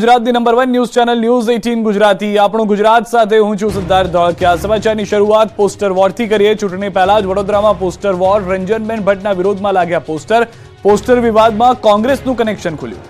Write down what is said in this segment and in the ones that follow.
ગુજરાતની number one news channel news eighteen Gujarati. આપણું ગુજરાત સાથે હું છું સિદ્ધાર્થ ધોળકિયા. સમાચારની શરૂઆત પોસ્ટર વોરથી કરીએ. ચૂંટણી પહેલા જ વડોદરામાં પોસ્ટર વોર રંજનબેન ભટ્ટના વિરોધમાં લાગ્યા પોસ્ટર પોસ્ટર વિવાદમાં કોંગ્રેસનું કનેક્શન ખુલ્યું.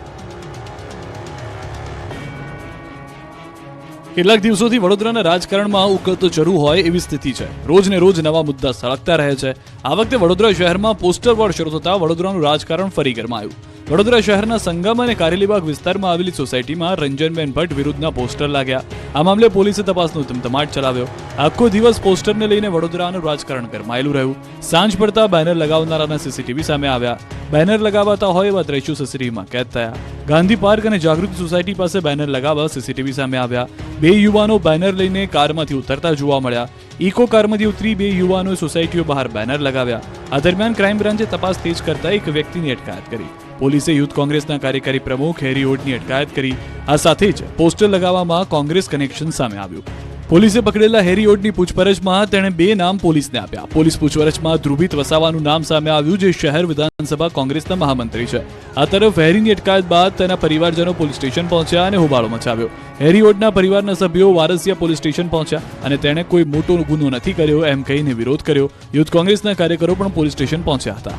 કેટલાક દિવસોથી વડોદરાના રાજકારણમાં ઉકળતો ચરુ હોય એવી સ્થિતિ છે. રોજ ને રોજ નવા મુદ્દા સળગતા રહે છે. આ વખતે વડોદરા શહેરમાં પોસ્ટર વોર શરૂ થતા વડોદરાનું રાજકારણ ફરી ગરમાયું. વડોદરા શહેરના સંગમ અને કારેલીબાગ વિસ્તારમાં આવેલી સોસાયટીમાં રંજનબેન ભટ્ટ વિરુદ્ધના પોસ્ટર લાગ્યા. આ મામલે પોલીસે તપાસનો ધમધમાટ ચલાવ્યો. આખો દિવસ પોસ્ટરને લઈને વડોદરાનું રાજકારણ ગરમાયેલું રહ્યું. સાંજ પડતા બેનર લગાવનારાના સીસીટીવી સામે આવ્યા. બેનર લગાવાતા હોય એવા દ્રશ્યો સીસીટીવીમાં કેદ થયા. ગાંધી પાર્ક અને જાગૃતિ સોસાયટી પાસે બેનર લગાવવા સીસીટીવી સામે આવ્યા. બે યુવાનો બેનર લઈને કારમાંથી ઉતરતા જોવા મળ્યા. ઇકો કારમાંથી ઉતરી બે યુવાનોએ સોસાયટીઓ બહાર બેનર લગાવ્યા. આ દરમિયાન ક્રાઇમ બ્રાન્ચે તપાસ તેજ કરતા એક વ્યક્તિની અટકાયત કરી. પોલીસે યુથ કોંગ્રેસના કાર્યકારી પ્રમુખ હેરી ઓડની અટકાયત કરી. આ સાથે જ પોસ્ટર લગાવવામાં કોંગ્રેસ કનેક્શન સામે આવ્યું. પોલીસે પકડેલા હેરી ઓડની પૂછપરછમાં તેણે બે નામ પોલીસને આપ્યા. પોલીસ પૂછપરછમાં ધ્રુવિત વસાવાનું નામ સામે આવ્યું જે શહેર વિધાનસભા કોંગ્રેસના મહામંત્રી છે. આ તરફ હેરીની અટકાયત બાદ તેના પરિવારજનો પોલીસ સ્ટેશન પહોંચ્યા અને હોબાળો મચાવ્યો. હેરી ઓડના પરિવારના સભ્યો વારસિયા પોલીસ સ્ટેશન પહોંચ્યા અને તેણે કોઈ મોટો ગુનો નથી કર્યો એમ કહીને વિરોધ કર્યો. યુથ કોંગ્રેસના કાર્યકરો પણ પોલીસ સ્ટેશન પહોંચ્યા હતા.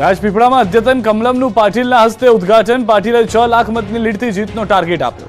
રાજપીપળામાં અદ્યતન કમલમનું પાટીલના હસ્તે ઉદ્ઘાટન. પાટીલે છ લાખ મતની લીડથી જીતનો ટાર્ગેટ આપ્યો.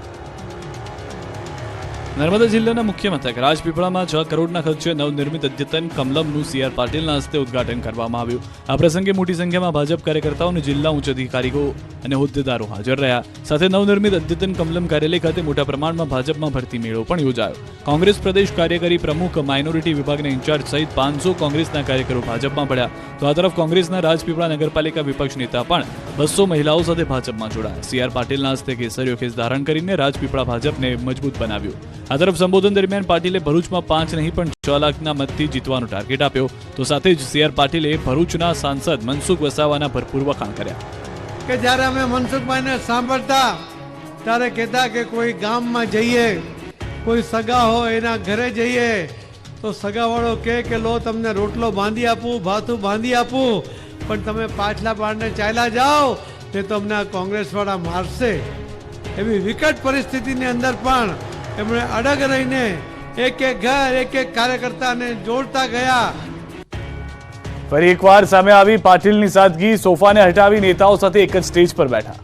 નર્મદા જિલ્લાના મુખ્ય મથક રાજપીપળામાં છ કરોડના ખર્ચે નવનિર્મિત અદ્યતન કમલમનું સીઆર પાટીલના હસ્તે ઉદઘાટન કરવામાં આવ્યું. આ પ્રસંગે મોટી સંખ્યામાં ભાજપ કાર્યકર્તાઓ અને જિલ્લા ઉચ્ચ અધિકારીઓ અને હોદ્દેદારો હાજર રહ્યા. સાથે નવનિર્મિત અદ્યતન કમલમ કાર્યાલય ખાતે મોટા પ્રમાણમાં ભાજપમાં ભરતી મેળો પણ યોજાયો. કોંગ્રેસ પ્રદેશ કાર્યકારી પ્રમુખ માઇનોરિટી વિભાગના ઇન્ચાર્જ સહિત પાંચસો કોંગ્રેસના કાર્યકરો ભાજપમાં પડ્યા તો આ તરફ કોંગ્રેસના રાજપીપળા નગરપાલિકા વિપક્ષ નેતા પણ બસો મહિલાઓ સાથે ભાજપમાં જોડાયા. સીઆર પાટીલના હસ્તે કેસરીઓ ખેસ ધારણ કરીને રાજપીપળા ભાજપને મજબૂત બનાવ્યું. આ તરફ સંબોધન દરમિયાન પાટીલે ભરૂચમાં પાંચ નહીં, પણ છ લાખના મતથી જીતવાનો ટાર્ગેટ આપ્યો. તો સાથે જ સીઆર પાટીલે ભરૂચના સાંસદ મનસુખ વસાવાના ભરપૂર વખાણ કર્યા. કે જ્યારે અમે મનસુખભાઈને સાંભળતા, ત્યારે કહેતા કે કોઈ ગામમાં જઈએ, કોઈ સગા હોય એના ઘરે જઈએ, તો સગાવાળો કહે કે, લો, તમને રોટલો બાંધી આપું, ભાથું બાંધી આપું. પણ તમે પાછલા પાડને ચાલ્યા જાઓ તે તમને આ કોંગ્રેસવાળા મારશે. એવી વિકટ પરિસ્થિતિની અંદર પણ એમણે અડગ રહીને એક એક ઘર એક એક કાર્યકર્તાને જોડતા ગયા. ફરી એકવાર સામે આવી પાટીલની સાદગી સોફાને હટાવી નેતાઓ સાથે એક જ સ્ટેજ પર બેઠા.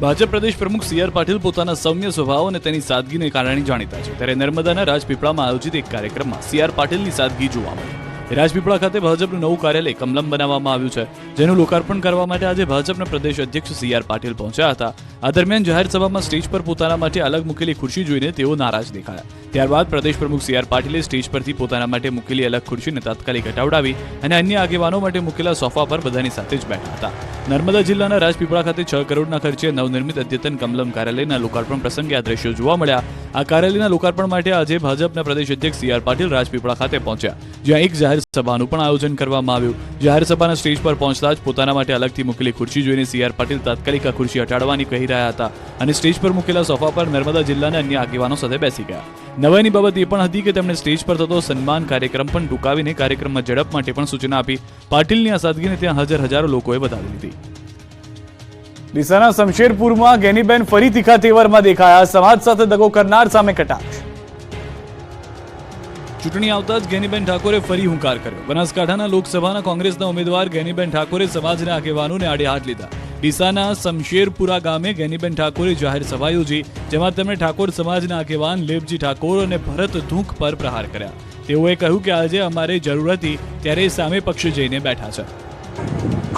ભાજપ પ્રદેશ પ્રમુખ સી આર પાટીલ પોતાના સૌમ્ય સ્વભાવ અને તેની સાદગીને કારણે જાણીતા છે. ત્યારે નર્મદાના રાજપીપળામાં આયોજિત એક કાર્યક્રમમાં સી આર પાટીલની સાદગી જોવા મળી. રાજપીપળા ખાતે ભાજપનું નવું કાર્યાલય કમલમ બનાવવામાં આવ્યું છે. જેનું લોકાર્પણ કરવા માટે આજે ભાજપના પ્રદેશ અધ્યક્ષ સી આર પાટીલ પહોંચ્યા હતા. આ દરમિયાન જાહેર સ્ટેજ પર પોતાના માટે અલગ મૂકેલી ખુરશી જોઈને તેઓ નારાજ દેખાયા. ત્યારબાદ પ્રદેશ પ્રમુખ સી આર પાટીલે સ્ટેજ પરથી પોતાના માટે મૂકેલી અલગ ખુરશીને તાત્કાલિક હટાવડાવી અને અન્ય આગેવાનો માટે મૂકેલા સોફા પર બધાની સાથે જ બેઠા હતા. નર્મદા જિલ્લાના રાજપીપળા ખાતે છ કરોડના ખર્ચે નવનિર્મિત અદ્યતન કમલમ કાર્યાલયના લોકાર્પણ પ્રસંગે આ દ્રશ્યો જોવા મળ્યા. આ કાર્યાલયના લોકાર્પણ માટે આજે ભાજપના પ્રદેશ અધ્યક્ષ સી આર પાટીલ રાજપીપળા ખાતે પહોંચ્યા. જ્યાં એક જાહેર સભાનું પણ આયોજન કરવામાં આવ્યું. જાહેર સભાના સ્ટેજ પર પહોંચતા જ પોતાના માટે અલગથી મૂકેલી ખુરશી જોઈને સી આર પાટીલ તાત્કાલિક આ ખુરશી હટાડવાની કહી રહ્યા હતા અને સ્ટેજ પર મૂકેલા સોફા પર નર્મદા જિલ્લાના અન્ય આગેવાનો સાથે બેસી ગયા. નવાઈની બાબત એ પણ હતી કે તેમણે સ્ટેજ પર થતો સન્માન કાર્યક્રમ પણ ટૂંકાવીને કાર્યક્રમમાં ઝડપ માટે પણ સૂચના આપી. પાટીલની આ સાદગીને ત્યાં હાજર હજારો લોકોએ વધાવી લીધી. ડીસાના શમશેરપુરમાં ગેનીબેન ફરી તીખા તેવરમાં દેખાયા. સમાજ સાથે દગો કરનાર સામે કટાક્ષ. ચૂંટણી આવતા જ ગેનીબેન ઠાકોરે ફરી હુંકાર કર્યો. બનાસકાંઠાના લોકસભાના કોંગ્રેસના ઉમેદવાર ગેનીબેન ઠાકોરે સમાજના આગેવાનોને આડે હાથ લીધા. ડીસાના શમશેરપુરા ગામે ગેનીબેન ઠાકોરે જાહેર સભા યોજી, જેમાં તેમણે ઠાકોર સમાજના આગેવાન લેબજી ઠાકોર અને ભરત ધૂંક પર પ્રહાર કર્યા. તેઓએ કહ્યું કે આજે અમારે જરૂર હતી ત્યારે સામે પક્ષ જઈને બેઠા છે.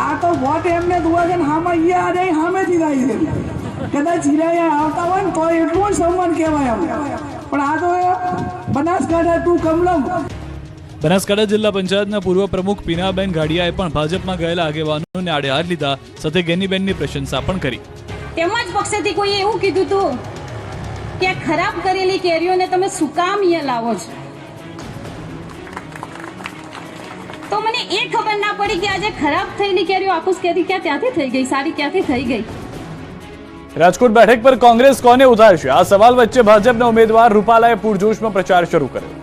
આ તો વોટ એમને દુવા છે હામે હામાં આ હામે હામેથી જાય છે. કદાચ હીરા આવતા હોય તો એટલું સન્માન કહેવાય પણ આ તો બનાસકાંઠા ટુ કમલમ. બનાસકાંઠા જિલ્લા પંચાયતના પૂર્વ પ્રમુખ પીનાબેન ગાડિયાએ પણ ભાજપમાં ગયેલા આગેવાનોને આડે હાથ લીધા સાથે ગેનીબેનની પ્રશંસા પણ કરી. તેમજ પક્ષેથી કોઈએ એવું કીધું હતું કે ખરાબ કરેલી કેરીઓને તમે શું કામ અહીંયા લાવો છો? તો મને એ ખબર ના પડી કે આજે ખરાબ થયેલી કેરીઓ આખું કેરી ક્યાં ત્યાંથી થઈ ગઈ સારી ક્યાંથી થઈ ગઈ? રાજકોટ બેઠક પર કોંગ્રેસ કોને ઉતારશે આ સવાલ વચ્ચે ભાજપના ઉમેદવાર રૂપાલાએ પૂરજોશમાં પ્રચાર શરૂ કર્યો.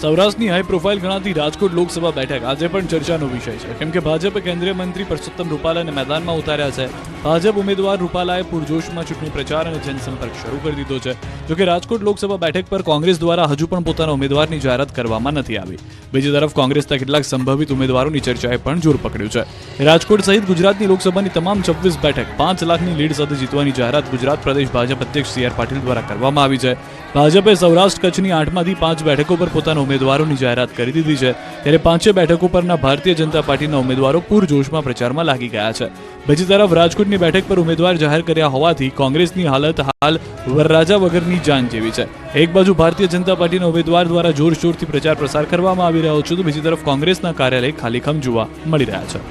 સૌરાષ્ટ્રની હાઈ પ્રોફાઇલ ગણાતી રાજકોટ લોકસભા બેઠક આજે પણ ચર્ચાનો વિષય છે. કેમ કે ભાજપે કેન્દ્રીય મંત્રી પરસોત્તમ રૂપાલાને મેદાનમાં ઉતાર્યા છે. ભાજપ ઉમેદવાર રૂપાલાએ પૂરજોશમાં ચૂંટણી પ્રચાર અને જનસંપર્ક શરૂ કરી દીધો છે. જોકે રાજકોટ લોકસભા બેઠક પર કોંગ્રેસ દ્વારા હજુ પણ પોતાના ઉમેદવારની જાહેરાત કરવામાં નથી આવી. બીજી તરફ કોંગ્રેસના કેટલાક સંભવિત ઉમેદવારોની ચર્ચાએ પણ જોર પકડ્યું છે. રાજકોટ સહિત ગુજરાતની લોકસભાની તમામ છવ્વીસ બેઠક પાંચ લાખની લીડ સાથે જીતવાની જાહેરાત ગુજરાત પ્રદેશ ભાજપ અધ્યક્ષ સી આર પાટીલ દ્વારા કરવામાં આવી છે. ભાજપે સૌરાષ્ટ્ર કચ્છની આઠમાંથી પાંચ બેઠકો પર પોતાના ઉમેદવારોની જાહેરાત કરી દીધી છે. ત્યારે પાંચે બેઠકો પરના ભારતીય જનતા પાર્ટીના ઉમેદવારો પૂરજોશમાં પ્રચારમાં લાગી ગયા છે. બીજી તરફ રાજકોટની બેઠક પર ઉમેદવાર જાહેર કર્યા હોવાથી કોંગ્રેસની હાલત હાલ વરરાજા વગરની જાન જેવી છે. એક બાજુ ભારતીય જનતા પાર્ટીના ઉમેદવાર દ્વારા જોરશોરથી પ્રચાર પ્રસાર કરવામાં આવી રહ્યો છે તો બીજી તરફ કોંગ્રેસના કાર્યાલય ખાલીખમ જોવા મળી રહ્યા છે.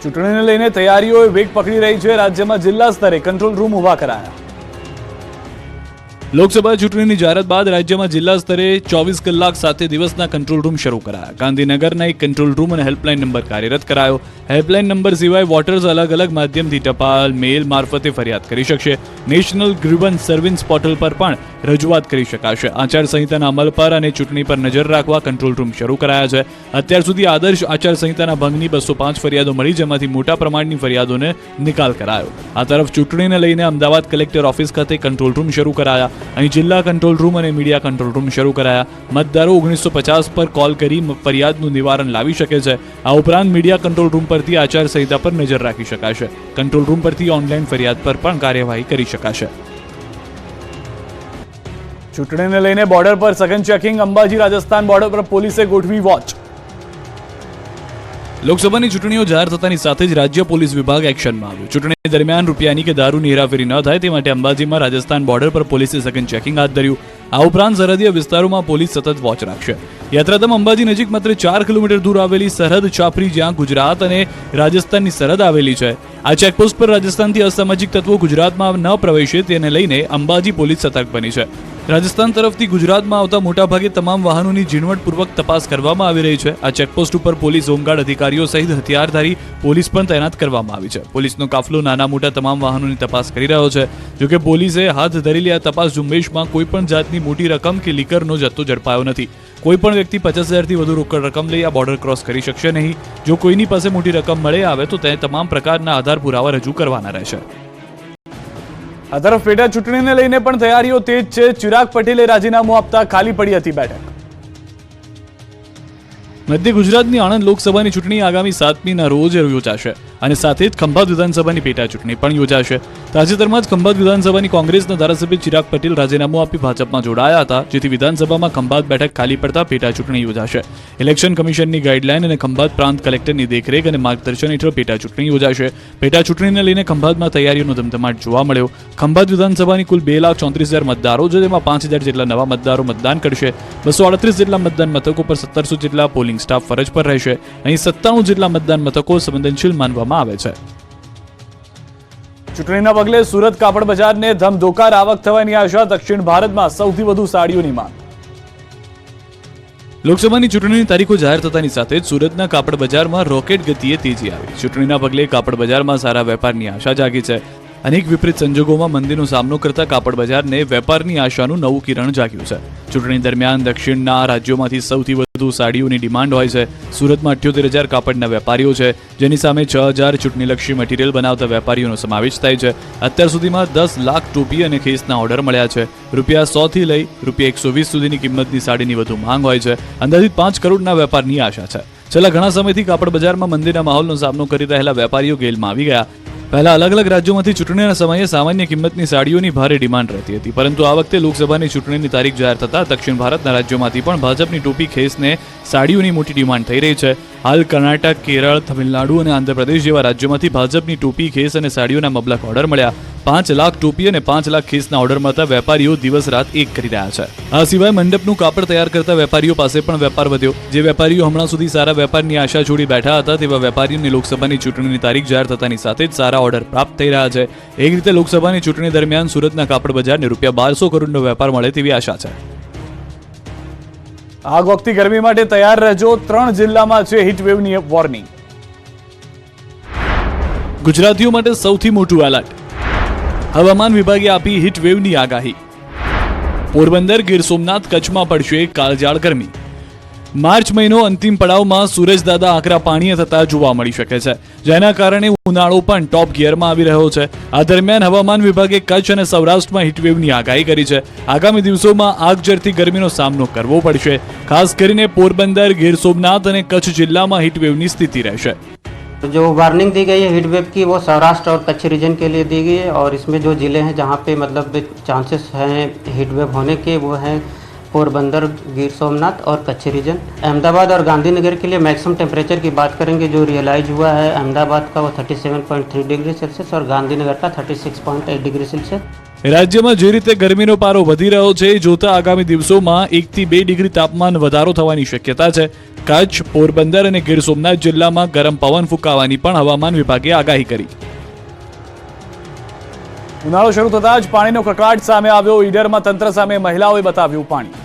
ચૂંટણીને લઈને તૈયારીઓ વેગ પકડી રહી છે. રાજ્યમાં જિલ્લા સ્તરે કંટ્રોલ રૂમ ઊભા કરાયા. લોકસભા ચૂંટણીની જાહેરાત બાદ રાજ્યમાં જિલ્લા સ્તરે ચોવીસ કલાક સાથે દિવસના કંટ્રોલ રૂમ શરૂ કરાયા. ગાંધીનગરના એક કંટ્રોલ રૂમ અને હેલ્પલાઇન નંબર કાર્યરત કરાયો. હેલ્પલાઇન નંબર સિવાય વોટર્સ અલગ અલગ માધ્યમથી ટપાલ, મેલ મારફતે ફરિયાદ કરી શકશે. નેશનલ ગ્રીવન્સ સર્વિસ પોર્ટલ પર પણ રજૂઆત કરી શકાશે. આચારસંહિતાના અમલ પર અને ચૂંટણી પર નજર રાખવા કંટ્રોલ રૂમ શરૂ કરાયા છે. અત્યાર સુધી આદર્શ આચારસંહિતાના ભંગની બસો પાંચ ફરિયાદો મળી, જેમાંથી મોટા પ્રમાણની ફરિયાદોને નિકાલ કરાયો. આ તરફ ચૂંટણીને લઈને અમદાવાદ કલેક્ટર ઓફિસ ખાતે કંટ્રોલ રૂમ શરૂ કરાયા. અહીં જિલ્લા કંટ્રોલ રૂમ અને મીડિયા કંટ્રોલ રૂમ શરૂ કરાયા. મતદારો ઓગણીસો પચાસ પર કોલ કરી ફરિયાદનું નિવારણ લાવી શકે છે. આ ઉપરાંત મીડિયા કંટ્રોલ રૂમ પરથી આચારસંહિતા પર નજર રાખી શકાશે. કંટ્રોલ રૂમ પરથી ઓનલાઈન ફરિયાદ પર પણ કાર્યવાહી કરી શકાશે. ચૂંટણીને લઈને બોર્ડર પર સઘન ચેકિંગ અંબાજી રાજસ્થાન બોર્ડર પર પોલીસે ગોઠવી વોચ. લોકસભાની ચૂંટણીઓ જાહેર થતાની સાથે જ રાજ્ય પોલીસ વિભાગ એક્શનમાં આવ્યું. ચૂંટણી દરમિયાન રૂપિયાની કે દારૂની હેરાફેરી ન થાય તે માટે અંબાજીમાં રાજસ્થાન બોર્ડર પર પોલીસે સઘન ચેકિંગ હાથ ધર્યું. આ ઉપરાંત સરહદીય વિસ્તારોમાં પોલીસ સતત વોચ રાખશે. યાત્રાધામ અંબાજી નજીક માત્ર ચાર કિલોમીટર દૂર આવેલી સરહદ ચાપરી, જ્યાં ગુજરાત અને રાજસ્થાનની સરહદ આવેલી છે. આ ચેકપોસ્ટ પર રાજસ્થાનથી અસામાજિક તત્વો ગુજરાતમાં ન પ્રવેશે તેને લઈને અંબાજી પોલીસ સતર્ક બની છે. રાજસ્થાન તરફથી ગુજરાતમાં આવતા મોટાભાગે તમામ વાહનોની ઝીણવટપૂર્વક તપાસ કરવામાં આવી રહી છે. આ ચેકપોસ્ટ ઉપર પોલીસ, હોમગાર્ડ અધિકારીઓ સહિત હથિયારધારી પોલીસ પણ તૈનાત કરવામાં આવી છે. પોલીસનો કાફલો નાના મોટા તમામ વાહનોની તપાસ કરી રહ્યો છે. જોકે પોલીસે હાથ ધરેલી આ તપાસ ઝુંબેશમાં કોઈપણ જાતની મોટી રકમ કે લીકરનો જથ્થો ઝડપાયો નથી. કોઈ પણ વ્યક્તિ પચાસ હજારથી વધુ રોકડ રકમ લઈ આ બોર્ડર ક્રોસ કરી શકશે નહીં. જો કોઈની પાસે મોટી રકમ મળે આવે તો તે તમામ પ્રકારના આધાર પુરાવા રજૂ કરવાના રહેશે. આ તરફ પેટા ચૂંટણીને લઈને પણ તૈયારીઓ તેજ છે. ચિરાગ પટેલે રાજીનામું આપતા ખાલી પડી હતી બેઠક. મધ્ય ગુજરાતની આણંદ લોકસભાની ચૂંટણી આગામી સાતમીના રોજ યોજાશે. અને સાથે જ ખંભાત વિધાનસભાની પેટા ચૂંટણી પણ યોજાશે. તાજેતરમાં જ ખંભાત વિધાનસભાની કોંગ્રેસના ધારાસભ્ય ચિરાગ પટેલ રાજીનામું આપી ભાજપમાં જોડાયા હતા, જેથી વિધાનસભામાં ખંભાત બેઠક ખાલી પડતા પેટા ચૂંટણી યોજાશે. ઇલેક્શન કમિશનની ગાઈડલાઈન અને ખંભાત પ્રાંત કલેક્ટરની દેખરેખ અને માર્ગદર્શન હેઠળ પેટા ચૂંટણી યોજાશે. પેટા ચૂંટણીને લઈને ખંભાતમાં તૈયારીઓનો ધમધમાટ જોવા મળ્યો. ખંભાત વિધાનસભાની કુલ બે લાખ ચોત્રીસ હજાર મતદારો છે, જેમાં પાંચ હજાર જેટલા નવા મતદારો મતદાન કરશે. બસો અડત્રીસ જેટલા મતદાન મથકો પર સત્તરસો જેટલા પોલિંગ સ્ટાફ ફરજ પર રહેશે. અહીં સત્તાણું જેટલા મતદાન મથકો સંવેદનશીલ માનવામાં આવે છે. ચૂંટણીના પગલે સુરત કાપડ બજારને ધમધોકાર આવક થવાની આશા દક્ષિણ ભારતમાં સૌથી વધુ સાડીઓની માંગ. લોકસભાની ચૂંટણીની તારીખો જાહેર થતાની સાથે જ સુરતના કાપડ બજારમાં રોકેટ ગતિએ તેજી આવી. ચૂંટણીના પગલે કાપડ બજારમાં સારા વેપારની આશા જાગી છે. અનેક વિપરીત સંજોગોમાં મંદીનો સામનો કરતા કાપડ બજારને વેપારની આશાનું નવું કિરણ જાગ્યું છે. ચૂંટણી દરમિયાન દક્ષિણના રાજ્યોમાંથી સૌથી વધુ સાડીઓની ડિમાન્ડ હોય છે. સુરતમાં અઠ્યોતેર હજાર કાપડના વેપારીઓ છે, જેની સામે છ હજાર ચૂંટણીલક્ષી મટીરિયલ બનાવતા વેપારીઓનો સમાવેશ થાય છે. અત્યાર સુધીમાં દસ લાખ ટોપી અને ખેસના ઓર્ડર મળ્યા છે. રૂપિયા સો થી લઈ રૂપિયા એકસો વીસ સુધીની કિંમતની સાડીની વધુ માંગ હોય છે. અંદાજિત પાંચ કરોડના વેપારની આશા છે. છેલ્લા ઘણા સમયથી કાપડ બજારમાં મંદીના માહોલનો સામનો કરી રહેલા વેપારીઓ ગેલમાં આવી ગયા. પહેલા અલગ અલગ રાજ્યોમાંથી ચૂંટણીના સમયે સામાન્ય કિંમતની સાડીઓની ભારે ડિમાન્ડ રહેતી હતી. પરંતુ આ વખતે લોકસભાની ચૂંટણીની તારીખ જાહેર થતા દક્ષિણ ભારતના રાજ્યોમાંથી પણ ભાજપની ટોપી ખેસને સાડીઓની મોટી ડિમાન્ડ થઈ રહી છે. હાલ કર્ણાટક, કેરળ, તમિલનાડુ અને આંધ્રપ્રદેશ જેવા રાજ્યોમાંથી ભાજપની ટોપી, ખેસ અને સાડીઓના મબલક ઓર્ડર મળ્યા. પાંચ લાખ ટોપી અને પાંચ લાખ ખેસના ઓર્ડર મળતા વેપારીઓ દિવસ રાત એક કરી રહ્યા છે. આ સિવાય મંડપનું કાપડ તૈયાર કરતા વેપારીઓ પાસે પણ વેપાર વધ્યો. જે વેપારીઓ હમણાં સુધી સારા વેપારની આશા છોડી બેઠા હતા, તેવા વેપારીઓને લોકસભાની ચૂંટણીની તારીખ જાહેર થતાની સાથે જ સારા ઓર્ડર પ્રાપ્ત થઈ રહ્યા છે. એક રીતે લોકસભાની ચૂંટણી દરમિયાન સુરતના કાપડ બજારને રૂપિયા બારસો કરોડનો વેપાર મળે તેવી આશા છે. આગ વખતી ગરમી માટે તૈયાર રહેજો ત્રણ જિલ્લામાં છે હીટવેવની વોર્નિંગ ગુજરાતીઓ માટે સૌથી મોટું એલર્ટ હવામાન વિભાગે આપી હીટવેવની આગાહી. પોરબંદર ગીર સોમનાથ કચ્છમાં પડશે કાળજાળ ગરમી. માર્ચ મહિનો અંતિમ પડાવમાં સૂરજદાદા આકરા પાણીએ થતા જોવા મળી શકે છે જેના કારણે ઉનાળો પણ ટોપ ગિયરમાં આવી રહ્યો છે આ દરમિયાન હવામાન વિભાગે કચ્છ અને સૌરાષ્ટ્રમાં હીટવેવની આગાહી કરી છે આગામી દિવસોમાં આગ ઝરતી ગરમીનો સામનો કરવો પડશે ખાસ કરીને પોરબંદર ગીર સોમનાથ અને કચ્છ જિલ્લામાં હીટવેવની સ્થિતિ રહેશે जो वार्निंग दी गई है हीट वेव की वो सौराष्ट्र और कच्छ रीजन के लिए दी गई है और इसमें जो ज़िले हैं जहाँ पे मतलब चांसेस हैं हीट वेव होने के वो हैं पोरबंदर गिर सोमनाथ और कच्छ रीजन अहमदाबाद और गांधीनगर के लिए मैक्सिमम टेम्परेचर की बात करेंगे जो रियलाइज हुआ है अहमदाबाद का वो 37.3 डिग्री सेल्सियस और गांधीनगर का 36.8 डिग्री सेल्सियस રાજ્યમાં જે રીતે ગરમીનો પારો વધી રહ્યો છે એ જોતા આગામી દિવસોમાં એકથી બે ડિગ્રી તાપમાન વધારો થવાની શક્યતા છે કચ્છ પોરબંદર અને ગીર સોમનાથ જિલ્લામાં ગરમ પવન ફૂંકાવાની પણ હવામાન વિભાગે આગાહી કરી ઉનાળો શરૂ થતાં જ પાણીનો કકળાટ સામે આવ્યો ઈડરમાં તંત્ર સામે મહિલાઓએ બતાવ્યું પાણી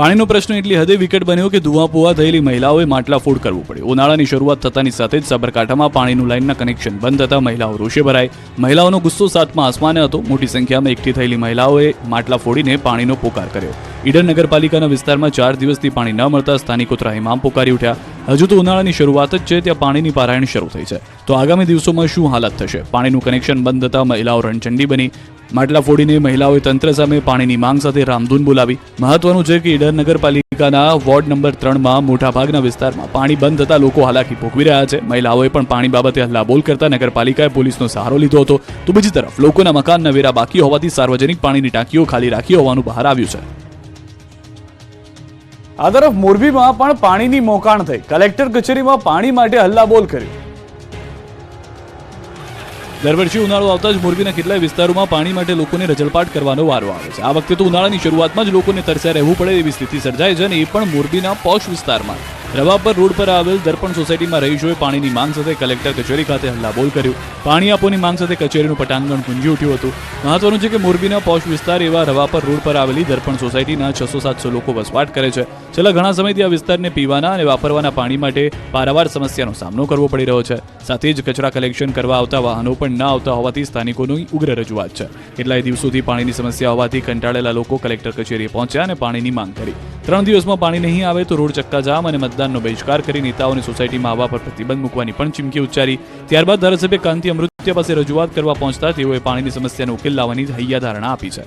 પાણીનો પ્રશ્ન એટલી હદે વિકટ બન્યો કે ધુવાપુવા થયેલી મહિલાઓએ માટલા ફોડ કરવું પડ્યું. ઉનાળાની શરૂઆત થતાની સાથે જ સાબરકાંઠામાં પાણીનું લાઇનના કનેક્શન બંધ થતાં મહિલાઓ રોષે ભરાઈ. મહિલાઓનો ગુસ્સો સાતમાં આસમાને હતો. મોટી સંખ્યામાં એકઠી થયેલી મહિલાઓએ માટલા ફોડીને પાણીનો પોકાર કર્યો. ઈડર નગરપાલિકાના વિસ્તારમાં ચાર દિવસથી પાણી ન મળતા સ્થાનિકો ત્રાહીમામ પોકારી ઉઠ્યા. હજુ તો ઉનાળાની શરૂઆત જ છે, ત્યાં પાણીની પારાયણ શરૂ થઈ છે. તો આગામી દિવસોમાં શું હાલત થશે? પાણીનું કનેક્શન બંધ થતા મહિલાઓ રણચંડી બની. માટલા ફોડીને મહિલાઓએ તંત્ર સામે પાણીની માંગ સાથે રામધૂન બોલાવી. મહત્વનું છે કે ઈડર નગરપાલિકાના વોર્ડ નંબર ત્રણમાં મોટાભાગના વિસ્તારમાં પાણી બંધ થતા લોકો હાલાકી ભોગવી રહ્યા છે. મહિલાઓએ પણ પાણી બાબતે હલ્લાબોલ કરતા નગરપાલિકાએ પોલીસનો સહારો લીધો હતો. તો બીજી તરફ, લોકોના મકાનના વેરા બાકી હોવાથી સાર્વજનિક પાણીની ટાંકીઓ ખાલી રાખી હોવાનું બહાર આવ્યું છે. આ તરફ મોરબીમાં પણ પાણીની મોકાણ થઈ. કલેક્ટર કચેરીમાં પાણી માટે હલ્લાબોલ કર્યું. દર વર્ષે ઉનાળો આવતા જ મોરબીના કેટલાય વિસ્તારોમાં પાણી માટે લોકોને રજળપાટ કરવાનો વારો આવે છે. આ વખતે તો ઉનાળાની શરૂઆતમાં જ લોકોને તરસ્યા રહેવું પડે એવી સ્થિતિ સર્જાય છે અને એ પણ મોરબીના પોશ વિસ્તારમાં. રવાપર રોડ પર આવેલ દર્પણ સોસાયટીમાં રહીશોએ પાણીની માંગ સાથે કલેક્ટર કચેરી ખાતે હલ્લાબોલ કર્યું. પાણી આપોની માંગ સાથે કચેરીનું પટાંગણ ગુંજી ઉઠ્યું હતું. મહત્વનું છે કે મોરબીના પોશ વિસ્તાર એવા રવાપર રોડ પર આવેલી દર્પણ સોસાયટીના છસો સાતસો લોકો વસવાટ કરે છે. છેલ્લા ઘણા સમયથી આ વિસ્તારને પીવાના અને વાપરવાના પાણી માટે પારાવાર સમસ્યાનો સામનો કરવો પડી રહ્યો છે. સાથે જ કચરા કલેક્શન કરવા આવતા વાહનો પણ ન આવતા હોવાથી સ્થાનિકોની ઉગ્ર રજૂઆત છે. કેટલાય દિવસોથી પાણીની સમસ્યા હોવાથી કંટાળેલા લોકો કલેક્ટર કચેરીએ પહોંચ્યા અને પાણીની માંગ કરી. ત્રણ દિવસમાં પાણી નહીં આવે તો રોડ ચક્કાજામ અને મતદાનનો બહિષ્કાર કરી નેતાઓની સોસાયટીમાં આવવા પર પ્રતિબંધ મૂકવાની પણ ચીમકી ઉચ્ચારી. ત્યારબાદ ધારાસભ્ય કાંતિ અમૃત્ય પાસે રજૂઆત કરવા પહોંચતા તેઓએ પાણીની સમસ્યાનો ઉકેલ લાવવાની હૈયા ધારણા આપી છે.